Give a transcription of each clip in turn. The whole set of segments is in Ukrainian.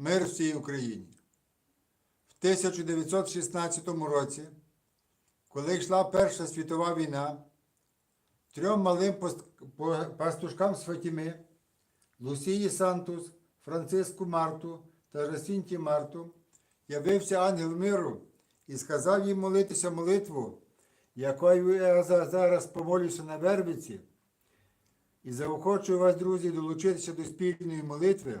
мир всій Україні. В 1916 році, коли йшла Перша світова війна, трьом малим пастушкам з Фатіми, Лусії Сантус, Франциску Марту та Жасінті Марту, явився ангел миру і сказав їм молитися молитву, якою я зараз помолюся на Вербиці, і заохочую вас, друзі, долучитися до спільної молитви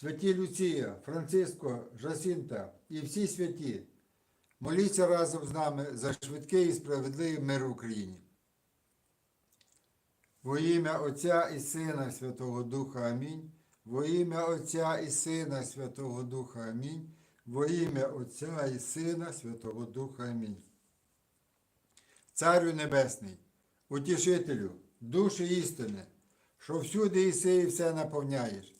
Святі Люція, Франциско, Жасінта і всі святі, моліться разом з нами за швидкий і справедливий мир в Україні. Во ім'я Отця і Сина Святого Духа Амінь. Во ім'я Отця і Сина Святого Духа Амінь. Во ім'я Отця і Сина Святого Духа Амінь. Царю Небесний, утішителю, душі істини, що всюди і все наповняєш,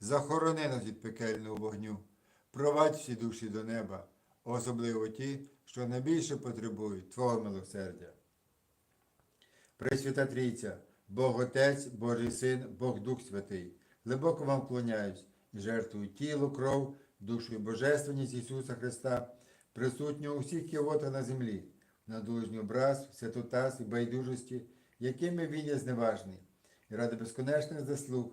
захорони нас від пекельного вогню, провадь всі душі до неба, особливо ті, що найбільше потребують Твого милосердя. Пресвята Трійця, Бог Отець, Божий Син, Бог Дух Святий, глибоко вам вклоняюсь і жертвую тіло, кров, душу і божественність Ісуса Христа, присутнього у всіх кіотах на землі, на дужній образ, святотас і байдужості, якими він є зневажний, і ради безконечних заслуг